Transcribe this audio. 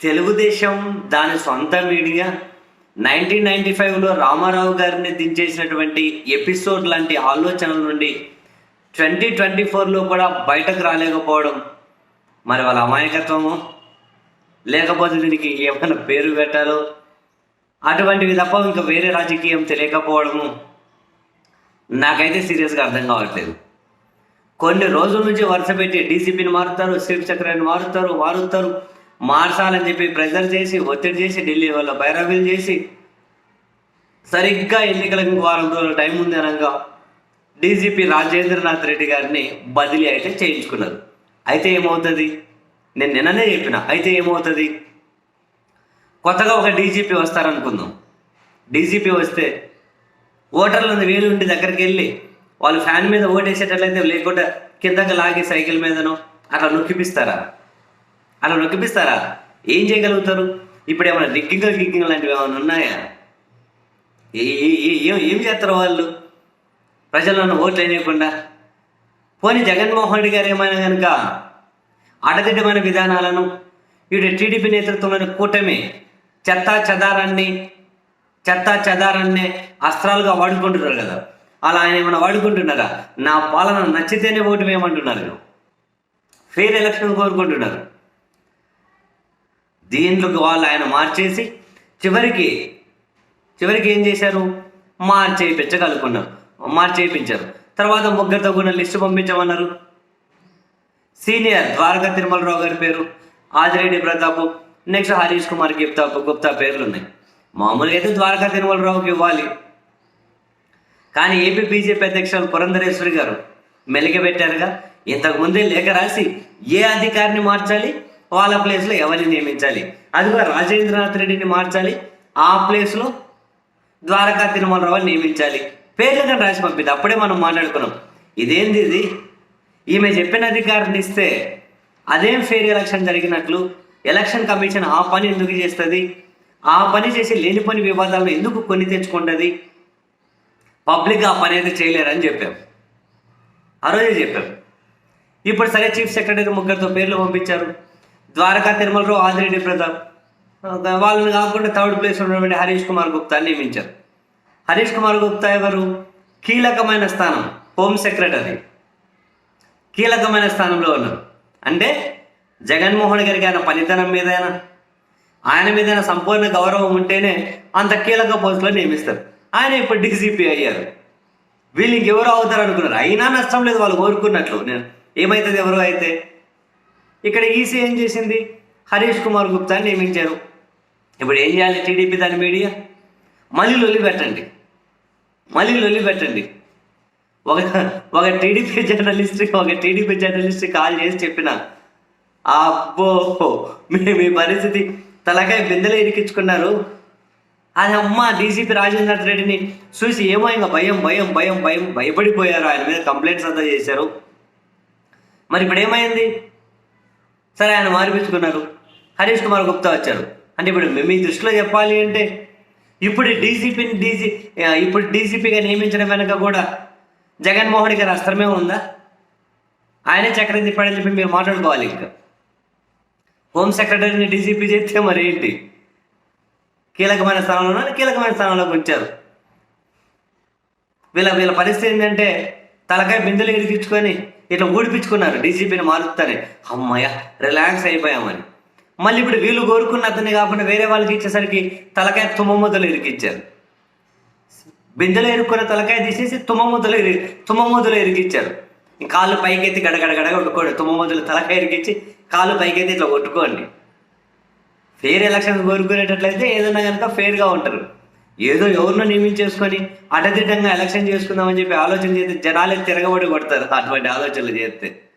తెలుగుదేశం దాని సొంత media nineteen ninety ఫైవ్లో రామారావు గారిని దించేసినటువంటి ఎపిసోడ్ లాంటి ఆలోచనల నుండి ట్వంటీ ట్వంటీ ఫోర్లో కూడా బయటకు రాలేకపోవడం. మరి వాళ్ళ అమాయకత్వము? లేకపోతే దీనికి ఏమైనా పేరు పెట్టాలో? అటువంటివి తప్ప ఇంకా వేరే రాజకీయం తెలియకపోవడము నాకైతే సీరియస్గా అర్థం కావట్లేదు. కొన్ని రోజుల నుంచి వరుస పెట్టి డీసీపీని మారుతారు చీఫ్ సెక్రటరీని మారుతారు మారుతారు మార్చాలని చెప్పి ప్రెజర్ చేసి ఒత్తిడి చేసి ఢిల్లీ వాళ్ళ బైరాబీలు చేసి సరిగ్గా ఎన్నికలకు వారం రోజుల టైం ఉంది అనగా డీజీపీ రాజేంద్రనాథ్ రెడ్డి గారిని బదిలీ అయితే చేయించుకున్నారు. అయితే ఏమవుతుంది? నేను నిన్ననే చెప్పిన అయితే ఏమవుతుంది? కొత్తగా ఒక డీజీపీ వస్తారనుకుందాం. డీజీపీ వస్తే ఓటర్లను వేలు ఉండి దగ్గరికి వెళ్ళి వాళ్ళు ఫ్యాన్ మీద ఓటేసేటట్లయితే లేకుండా కిందకి లాగి సైకిల్ మీదనో అట్లా నొక్కిపిస్తారా? అలా నొక్కిపిస్తారా? ఏం చేయగలుగుతారు? ఇప్పుడు ఏమైనా రిగ్గింగ్ గిగ్గింగ్ లాంటివి ఏమైనా ఉన్నాయా? ఏం ఏం చేస్తారు వాళ్ళు? ప్రజలను ఓట్లు వేయకుండా? పోనీ జగన్మోహన్ రెడ్డి గారు ఏమైనా కనుక అడగడ్డమైన విధానాలను ఇటు టీడీపీ నేతృత్వంలోని కూటమి చెత్తా చెదారాన్ని చెత్తా చెదారాన్ని అస్త్రాలుగా వాడుకుంటున్నారు కదా. అలా ఆయన ఏమైనా వాడుకుంటున్నారా? నా పాలన నచ్చితేనే ఓటు వేయమంటున్నారు. ఫెయిర్ ఎలక్షన్ కోరుకుంటున్నారు. దీంట్లోకి వాళ్ళు ఆయన మార్చేసి చివరికి చివరికి ఏం చేశారు? మార్చేయించగలుగుకున్నారు మార్చేయించారు. తర్వాత ముగ్గురితో కూడిన లిస్టు పంపించమన్నారు. సీనియర్ ద్వారకా తిరుమలరావు గారి పేరు ఆదిరెడ్డి ప్రతాప్ నెక్స్ట్ హరీష్ కుమార్ గుప్తా గుప్తా పేర్లు ఉన్నాయి. మామూలుగా అయితే ద్వారకా తిరుమలరావుకి ఇవ్వాలి. కానీ ఏపీ బీజేపీ అధ్యక్షులు పురంధరేశ్వరి గారు మెలిగబెట్టారుగా ఇంతకుముందే ఇంతకు లేఖ రాసి ఏ అధికారిని మార్చాలి? వాళ్ళ ప్లేస్లో ఎవరిని నియమించాలి? అదిగో రాజేంద్రనాథ్ రెడ్డిని మార్చాలి. ఆ ప్లేస్లో ద్వారకా తిరుమలరావు నియమించాలి. పేర్లు కానీ రాసి పంపింది. అప్పుడే మనం మాట్లాడుకున్నాం. ఇదేంది ఇది? ఈమె చెప్పిన అధికారిని ఇస్తే అదేం ఫెయిర్ ఎలక్షన్ జరిగినట్లు? ఎలక్షన్ కమిషన్ ఆ పని ఎందుకు చేస్తుంది? ఆ పని చేసి లేని పని వివాదాలను ఎందుకు కొని తెచ్చుకుంటుంది? పబ్లిక్ ఆ పని అయితే చేయలేరని చెప్పాం. ఆ రోజే చెప్పాం. ఇప్పుడు సరే చీఫ్ సెక్రటరీ ముగ్గురితో పేర్లు పంపించారు. ద్వారకా తిరుమలరావు ఆదిరెడ్డి ప్రతాప్. వాళ్ళని కాకుండా థర్డ్ ప్లేస్ ఉన్నటువంటి హరీష్ కుమార్ గుప్తా నియమించారు. హరీష్ కుమార్ గుప్తా ఎవరు? కీలకమైన స్థానం హోమ్ సెక్రటరీ. కీలకమైన స్థానంలో ఉన్నారు. అంటే జగన్మోహన్ గారికి ఆయన పనితనం మీద ఆయన మీద సంపూర్ణ గౌరవం ఉంటేనే అంత కీలక పోస్టులో నియమిస్తారు. ఆయన ఇప్పుడు డీసీపీ అయ్యారు. వీళ్ళు ఇంకెవరో అవుతారు అనుకున్నారు అయినా నష్టం లేదు వాళ్ళు కోరుకున్నట్లు. నేను ఏమవుతుంది ఎవరో అయితే? ఇక్కడ ఈసీ ఏం చేసింది? హరీష్ కుమార్ గుప్తాని నియమించారు. ఇప్పుడు ఏం చేయాలి? టీడీపీ దాని మీడియా? మళ్ళీ లొల్లి పెట్టండి. మళ్ళీ లొల్లి పెట్టండి. ఒక ఒక టీడీపీ జర్నలిస్ట్ ఒక టీడీపీ జర్నలిస్ట్ కాల్ చేసి చెప్పిన అబ్బో మీ మీ పరిస్థితి తలకాయ బిందెలు ఇరికించుకున్నారు. అది అమ్మ డీసీపీ రాజేంద్రనాథ్ రెడ్డిని చూసి ఏమో ఇంకా భయం భయం భయం భయం భయపడిపోయారు. ఆయన మీద కంప్లైంట్స్ అంతా చేశారు. మరి ఇప్పుడు ఏమైంది? సరే ఆయన మార్పించుకున్నారు. హరీష్ కుమార్ గుప్తా వచ్చారు. అంటే ఇప్పుడు మీ- మీ దృష్టిలో చెప్పాలి అంటే ఇప్పుడు డీసీపీని డీసీ ఇప్పుడు డీసీపీగా నియమించడం వెనక కూడా జగన్మోహన్ గారి అస్త్రమే ఉందా? ఆయనే చక్రం తిప్పాడని చెప్పి మీరు మాట్లాడుకోవాలి ఇంకా. హోమ్ సెక్రటరీని డీసీపీ చేస్తే మరి ఏంటి? కీలకమైన స్థానంలో కీలకమైన స్థానంలోకి ఉంచారు వీళ్ళ వీళ్ళ పరిస్థితి ఏంటంటే తలకాయ బిందెలు ఇరికించుకొని ఇట్లా ఊడిపించుకున్నారు డీసీపీని మారుస్తానే అమ్మాయ రిలాక్స్ అయిపోయామని. మళ్ళీ ఇప్పుడు వీళ్ళు కోరుకున్న అతన్ని కాకుండా వేరే వాళ్ళకి ఇచ్చేసరికి తలకాయ తుమ్మముద్దలు ఇరికిచ్చారు. బిందెలో ఇరుక్కున్న తలకాయ తీసేసి తుమ్మముద్దలు ఇరి తుమ్మముద్దలు ఇరికిచ్చారు. కాళ్ళు పైకెత్తి గడగడగడ కొట్టుకోండి తుమ్మముద్దలు తలకాయ ఇరికిచ్చి కాళ్ళు పైకెత్తి ఇట్లా కొట్టుకోండి. ఫెయిర్ ఎలక్షన్స్ కోరుకునేటట్లయితే ఏదైనా కనుక ఫెయిర్గా ఉంటారు. ఏదో ఎవరినో నియమించేసుకొని అటదిడ్డంగా ఎలక్షన్ చేసుకుందామని చెప్పి ఆలోచన చేస్తే జనాలే తిరగబడి కొడతారు అటువంటి ఆలోచనలు చేస్తే.